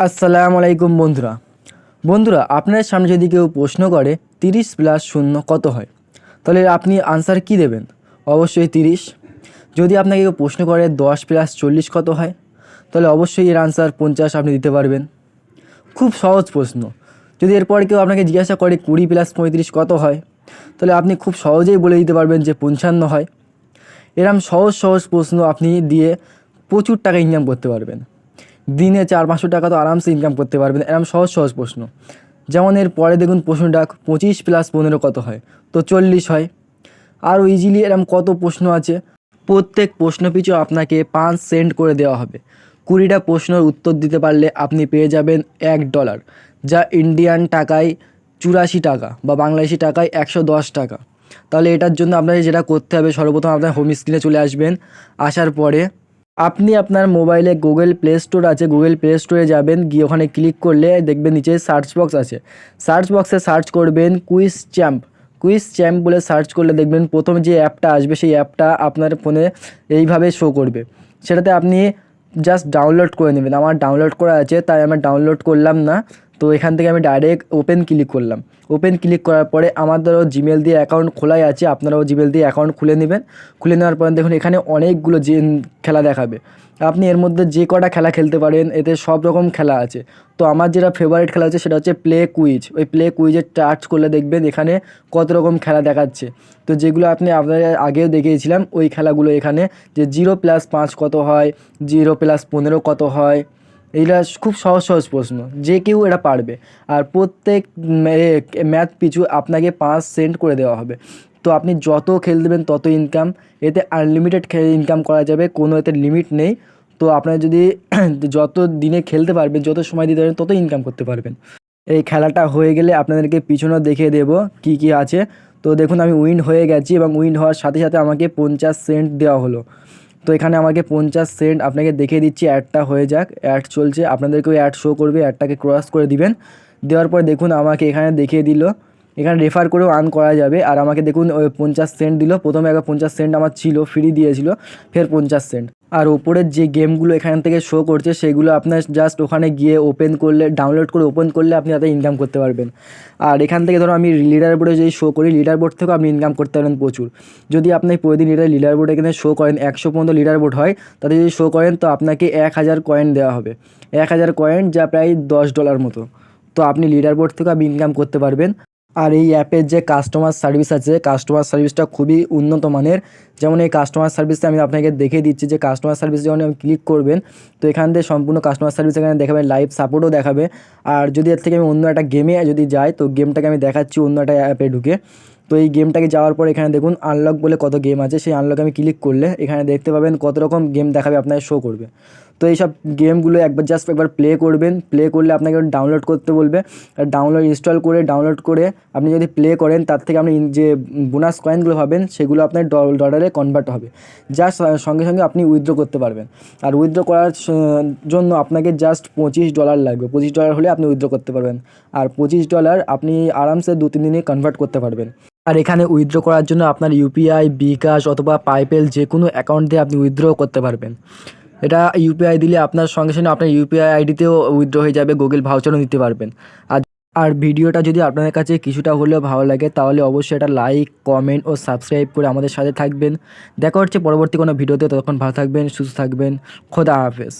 আসসালামু আলাইকুম বন্ধুরা। বন্ধুরা, আপনার সামনে যদি কেউ প্রশ্ন করে, তিরিশ প্লাস শূন্য কত হয়? তাহলে আপনি আনসার কি দেবেন? অবশ্যই তিরিশ। যদি আপনাকে কেউ প্রশ্ন করে, দশ প্লাস চল্লিশ কত হয়? তাহলে অবশ্যই এর আনসার পঞ্চাশ আপনি দিতে পারবেন। খুব সহজ প্রশ্ন। যদি এরপরে কেউ আপনাকে জিজ্ঞাসা করে, কুড়ি প্লাস পঁয়ত্রিশ কত হয়? তাহলে আপনি খুব সহজেই বলে দিতে পারবেন যে পঞ্চান্ন হয়। এরম সহজ সহজ প্রশ্ন আপনি দিয়ে প্রচুর টাকা ইনকাম করতে পারবেন। দিনে চার পাঁচশো টাকা তো আরামসে ইনকাম করতে পারবেন। এরম সহজ সহজ প্রশ্ন। যেমন এর পরে দেখুন প্রশ্নটা, পঁচিশ প্লাস পনেরো কত হয়? তো চল্লিশ হয়। আরও ইজিলি এরম কত প্রশ্ন আছে? প্রত্যেক প্রশ্ন পিছু আপনাকে পাঁচ সেন্ট করে দেওয়া হবে। কুড়িটা প্রশ্নের উত্তর দিতে পারলে আপনি পেয়ে যাবেন এক ডলার যা ইন্ডিয়ান টাকায় চুরাশি টাকা বা বাংলাদেশি টাকায় একশো দশ টাকা। তাহলে এটার জন্য আপনাকে যেটা করতে হবে, সর্বপ্রথম আপনার হোম স্ক্রিনে চলে আসবেন। আসার পরে আপনি আপনার মোবাইলে গুগল প্লে স্টোর আছে গুগল প্লে স্টোরে যাবেন, গিয়ে ওখানে ক্লিক করলে দেখবেন নিচে সার্চ বক্স আছে। সার্চ বক্সে সার্চ করবেন কুইজ চ্যাম্প কুইজ চ্যাম্প বলে সার্চ করলে দেখবেন প্রথম যে অ্যাপটা আসবে, সেই অ্যাপটা আপনার ফোনে এইভাবে শো করবে। সেটাতে আপনি জাস্ট ডাউনলোড করে নেবেন। আমার ডাউনলোড করা আছে, তাই আমি ডাউনলোড করলাম না। তো এখান থেকে আমি ডাইরেক্ট ওপেন ক্লিক করলাম। ওপেন ক্লিক করার পরে আমাদেরও জিমেল দিয়ে অ্যাকাউন্ট খোলাই আছে, আপনারাও জিমেল দিয়ে অ্যাকাউন্ট খুলে নেবেন। খুলে নেওয়ার পরে দেখুন এখানে অনেকগুলো যে খেলা দেখাবে। আপনি এর মধ্যে যে কটা খেলা খেলতে পারেন, এতে সব রকম খেলা আছে। তো আমার যেটা ফেভারিট খেলা হচ্ছে সেটা হচ্ছে প্লে কুইজ ওই প্লে কুইজের টাচ করলে দেখবেন এখানে কত রকম খেলা দেখাচ্ছে। তো যেগুলো আপনি আপনাদের আগেও দেখিয়েছিলাম, ওই খেলাগুলো এখানে যে জিরো প্লাস পাঁচ কত হয় জিরো প্লাস পনেরো কত হয় এইটা খুব সহজ সহজ প্রশ্ন। যে কেউ এটা পারবে। আর প্রত্যেক ম্যাথ পিছু আপনাকে পাঁচ সেন্ট করে দেওয়া হবে। তো আপনি যত খেল দেবেন, তত ইনকাম এতে আনলিমিটেড ইনকাম করা যাবে, কোনো এতে লিমিট নেই। তো আপনার যদি যত দিনে খেলতে পারবেন, যত সময় দিতে পারবেন, তত ইনকাম করতে পারবেন। এই খেলাটা হয়ে গেলে আপনাদেরকে পিছনে দেখিয়ে দেবো কি কি আছে। তো দেখুন, আমি উইন্ড হয়ে গেছি এবং উইন হওয়ার সাথে সাথে আমাকে পঞ্চাশ সেন্ট দেওয়া হলো। তো এখানে আমাকে পঞ্চাশ সেন্ট আপনাকে দেখিয়ে দিচ্ছি, অ্যাডটা হয়ে যাক। অ্যাড চলছে আপনাদেরকে ওই অ্যাড শো করবে, অ্যাডটাকে ক্রস করে দিবেন। দেওয়ার পর দেখুন আমাকে এখানে দেখিয়ে দিল। এখানে রেফার করেও আর্ন করা যাবে। আর আমাকে দেখুন, ওই পঞ্চাশ সেন্ট দিল। প্রথমে একবার পঞ্চাশ সেন্ট আমার ছিল ফ্রি দিয়েছিল, ফের পঞ্চাশ সেন্ট। আর ওপরের যে গেমগুলো এখান থেকে শো করছে, সেগুলো আপনার জাস্ট ওখানে গিয়ে ওপেন করলে ডাউনলোড করে ওপেন করলে আপনি তাতে ইনকাম করতে পারবেন। আর এখান থেকে ধরো আমি লিডার বোর্ডে যদি শো করি লিডার বোর্ড থেকেও আপনি ইনকাম করতে পারেন প্রচুর। যদি আপনি প্রতিদিন এটা লিডার বোর্ড এখানে শো করেন, একশো পর্যন্ত লিডার বোর্ড হয়, তাতে যদি শো করেন, তো আপনাকে এক হাজার কয়েন দেওয়া হবে। এক হাজার কয়েন যা প্রায় দশ ডলার মতো। তো আপনি লিডার বোর্ড থেকেও আপনি ইনকাম করতে পারবেন। আর এই অ্যাপের যে কাস্টমার সার্ভিস আছে কাস্টমার সার্ভিসটা খুবই উন্নত মানের। যেমন এই কাস্টমার সার্ভিসটা আমি আপনাকে দেখিয়ে দিচ্ছি যে কাস্টমার সার্ভিস যখন আমি ক্লিক করবেন, তো এখান থেকে সম্পূর্ণ কাস্টমার সার্ভিস এখানে দেখাবে লাইভ সাপোর্টও দেখাবে। আর যদি এর থেকে আমি অন্য একটা গেমে যদি যাই, তো গেমটাকে আমি দেখাচ্ছি অন্য একটা অ্যাপে ঢুকে। তো এই গেমটাকে যাওয়ার পর এখানে দেখুন আনলক বলে কত গেম আছে। সেই আনলক আমি ক্লিক করলে এখানে দেখতে পাবেন কত রকম গেম দেখাবে আপনাকে শো করবে। তো এইসব গেমগুলো একবার জাস্ট একবার প্লে করবেন। প্লে করলে আপনাকে ডাউনলোড করতে বলবে। আর ডাউনলোড ইনস্টল করে ডাউনলোড করে আপনি যদি প্লে করেন, তার থেকে আপনি যে বোনাস কয়েনগুলো পাবেন, সেগুলো আপনার ডলারে কনভার্ট হবে। জাস্ট সঙ্গে সঙ্গে আপনি উইথড্র করতে পারবেন। আর উইথড্র করার জন্য আপনাকে জাস্ট পঁচিশ ডলার লাগবে। পঁচিশ ডলার হলে আপনি উইথড্র করতে পারবেন। আর পঁচিশ ডলার আপনি আরামসে দু তিন দিনে কনভার্ট করতে পারবেন। আর এখানে উইথড্র করার জন্য আপনার ইউপিআই বিকাশ অথবা পাইপেল যে কোনো অ্যাকাউন্ট দিয়ে আপনি উইথড্র করতে পারবেন। এটা ইউপিআই দিলে আপনার সঙ্গে সঙ্গে আপনার ইউপিআই আইডিতেও উইথড্র হয়ে যাবে গুগল ভাউচারও নিতে পারবেন। আর আর ভিডিওটা যদি আপনাদের কাছে কিছুটা হলেও ভালো লাগে, তাহলে অবশ্যই এটা লাইক কমেন্ট ও সাবস্ক্রাইব করে আমাদের সাথে থাকবেন। দেখা হচ্ছে পরবর্তী কোনো ভিডিওতে, ততক্ষণ ভালো থাকবেন, সুস্থ থাকবেন, খোদা হাফেজ।